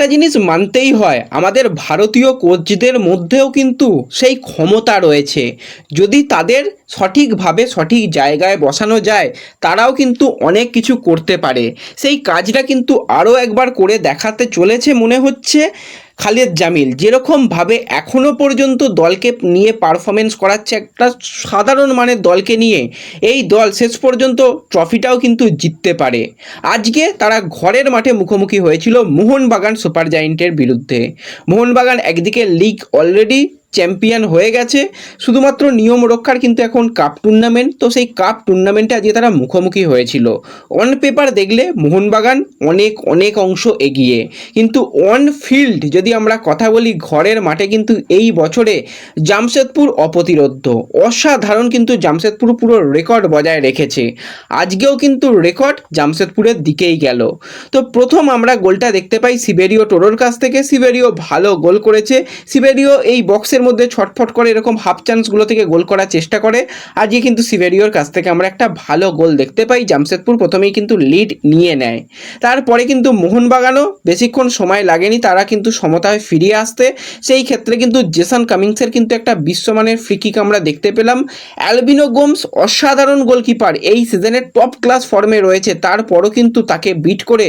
একটা জিনিস মানতেই হয়, আমাদের ভারতীয় কোচদের মধ্যেও কিন্তু সেই ক্ষমতা রয়েছে। যদি তাদের সঠিকভাবে সঠিক জায়গায় বসানো যায়, তারাও কিন্তু অনেক কিছু করতে পারে। সেই কাজটা কিন্তু আরও একবার করে দেখাতে চলেছে মনে হচ্ছে। খালেদ জামিল যেরকমভাবে এখনও পর্যন্ত দলকে নিয়ে পারফরমেন্স করাচ্ছে একটা সাধারণ মানের দলকে নিয়ে, এই দল শেষ পর্যন্ত ট্রফিটাও কিন্তু জিততে পারে। আজকে তারা ঘরের মাঠে মুখোমুখি হয়েছিল মোহনবাগান সুপার জায়েন্টের বিরুদ্ধে। মোহনবাগান একদিকে লিগ অলরেডি চ্যাম্পিয়ন হয়ে গেছে। শুধুমাত্র নিয়ম রক্ষার কিন্তু এখন কাপ টুর্নামেন্ট তো সেই কাপ টুর্নামেন্টে আজকে তারা মুখোমুখি হয়েছিল। অন পেপার দেখলে মোহনবাগান অনেক অনেক অংশ এগিয়ে। কিন্তু অন ফিল্ড যদি আমরা কথা বলি, ঘরের মাঠে কিন্তু এই বছরে জামশেদপুর অপ্রতিরোধ্য। অসাধারণ কিন্তু জামশেদপুর পুরো রেকর্ড বজায় রেখেছে। আজকেও কিন্তু রেকর্ড জামশেদপুরের দিকেই গেল। তো প্রথম আমরা গোলটা দেখতে পাই সিবেরিও টোরোর কাছ থেকে। সিবেরিও ভালো গোল করেছে। সিবেরিও এই বক্সের মধ্যে ছটফট করে এরকম হাফ চান্সগুলো থেকে গোল করার চেষ্টা করে। আজকে কিন্তু সিবেরিওর কাছ থেকে আমরা একটা ভালো গোল দেখতে পাই। জামশেদপুর প্রথমেই কিন্তু লিড নিয়ে নেয়। তারপরে কিন্তু মোহনবাগানও বেশিক্ষণ সময় লাগেনি, তারা কিন্তু সমতায় ফিরিয়ে আসতে। সেই ক্ষেত্রে কিন্তু জেসান কামিংসের কিন্তু একটা বিশ্বমানের ফ্রি কিক আমরা দেখতে পেলাম। অ্যালবিনো গোমস অসাধারণ গোলকিপার এই সিজনের টপ ক্লাস ফর্মে রয়েছে। তারপরও কিন্তু তাকে বিট করে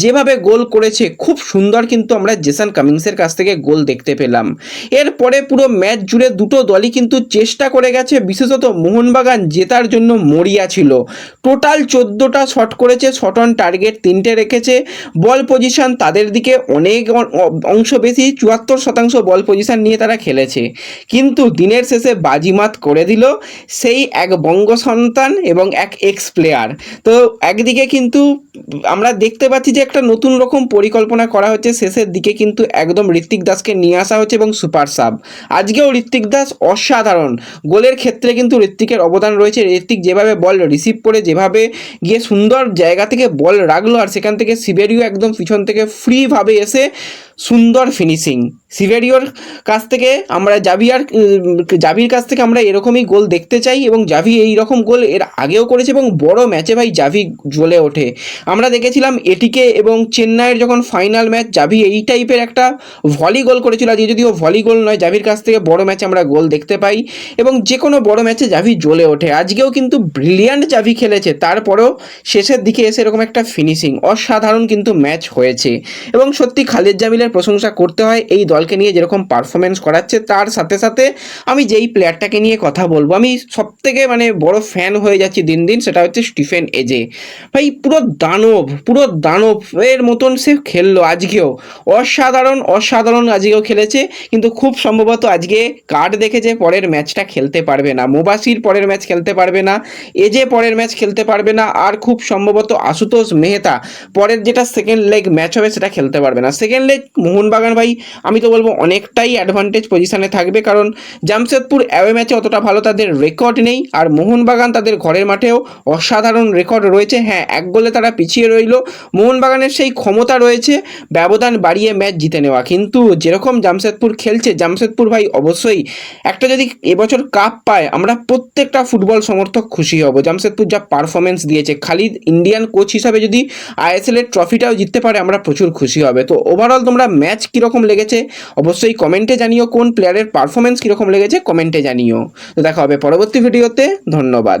যেভাবে গোল করেছে, খুব সুন্দর কিন্তু আমরা জেসান কামিংসের কাছ থেকে গোল দেখতে পেলাম। এরপরে পুরো ম্যাচ জুড়ে দুটো দলই কিন্তু চেষ্টা করে গেছে, বিশেষত মোহনবাগান জেতার জন্য মরিয়া ছিল। টোটাল চোদ্দোটা শট করেছে শট অন টার্গেট তিনটে রেখেছে। বল পজিশন তাদের দিকে অনেক অংশ বেশি, চুয়াত্তর শতাংশ বল পজিশন নিয়ে তারা খেলেছে। কিন্তু দিনের শেষে বাজিমাত করে দিল সেই এক বঙ্গ সন্তান এবং এক এক্স প্লেয়ার তো একদিকে কিন্তু আমরা দেখতে পাচ্ছি যে একটা নতুন রকম পরিকল্পনা করা হচ্ছে, শেষের দিকে কিন্তু একদম ঋত্বিক দাসকে নিয়ে আসা হচ্ছে এবং সুপার সাব আজকেও ঋত্বিক দাস অসাধারণ। গোলের ক্ষেত্রে কিন্তু ঋত্বিকের অবদান রয়েছে। ঋত্বিক যেভাবে বল রিসিভ করে, যেভাবে গিয়ে সুন্দর জায়গা থেকে বল রাখল, আর সেখান থেকে সিবেরিও একদম পিছন থেকে ফ্রিভাবে এসে সুন্দর ফিনিশিং সিভেরিওর কাছ থেকে আমরা জাভিয়ার জাভির কাছ থেকে আমরা এরকমই গোল দেখতে চাই এবং জাভি এই রকম গোল এর আগেও করেছে এবং বড় ম্যাচে ভাই জাভি জ্বলে ওঠে। আমরা দেখেছিলাম এটিকে এবং চেন্নাইয়ের যখন ফাইনাল ম্যাচ জাভি এই টাইপের একটা ভলি গোল করেছিল। আজকে যদিও ভলি গোল নয় জাভির কাছ থেকে বড় ম্যাচে আমরা গোল দেখতে পাই এবং যে কোনো বড় ম্যাচে জাভি জ্বলে ওঠে। আজকেও কিন্তু ব্রিলিয়ান্ট জাভি খেলেছে। তারপরেও শেষের দিকে এসে এরকম একটা ফিনিশিং অসাধারণ কিন্তু ম্যাচ হয়েছে। এবং সত্যি খালেদ জামিলের প্রশংসা করতে হয়, এই দলকে নিয়ে যেরকম পারফরমেন্স করাচ্ছে, তার সাথে সাথে আমি যেই প্লেয়ারটাকে নিয়ে কথা বলব, আমি সব থেকে মানে বড় ফ্যান হয়ে যাচ্ছি দিন দিন, সেটা হচ্ছে স্টিফেন এজে ভাই, পুরো দানব, পুরো দানবের মতন সে খেললো আজকেও। অসাধারণ অসাধারণ আজকেও খেলেছে, কিন্তু খুব সম্ভবত আজকে কার্ড দেখেছে, পরের ম্যাচটা খেলতে পারবে না। মোবাসির পরের ম্যাচ খেলতে পারবে না এজে পরের ম্যাচ খেলতে পারবে না, আর খুব সম্ভবত আশুতোষ মেহতা পরের যেটা সেকেন্ড লেগ ম্যাচ হবে, সেটা খেলতে পারবে না। সেকেন্ড লেগ মোহনবাগান ভাই, আমি তো বলব অনেকটাই অ্যাডভান্টেজ পজিশনে থাকবে কারণ জামশেদপুর অ্যাওয়ে ম্যাচে অতটা ভালো তাদের রেকর্ড নেই আর মোহনবাগান তাদের ঘরের মাঠেও অসাধারণ রেকর্ড রয়েছে। হ্যাঁ এক গোলে তারা পিছিয়ে রইল। মোহনবাগানের সেই ক্ষমতা রয়েছে, ব্যবধান বাড়িয়ে ম্যাচ জিতে নেওয়া। কিন্তু যেরকম জামশেদপুর খেলছে, জামশেদপুর ভাই অবশ্যই একটা যদি এবছর কাপ পায়, আমরা প্রত্যেকটা ফুটবল সমর্থক খুশি হব। জামশেদপুর যা পারফরমেন্স দিয়েছে, খালিদ ইন্ডিয়ান কোচ হিসাবে যদি আইএসএল এর ট্রফিটাও জিততে পারে, আমরা প্রচুর খুশি হবে। তো ওভারঅল তোমরা ম্যাচ কীরকম লেগেছে, অবশ্যই কমেন্টে জানিও কোন প্লেয়ারের পারফরমেন্স কীরকম লেগেছে কমেন্টে জানিও। তো দেখা হবে পরবর্তী ভিডিওতে ধন্যবাদ।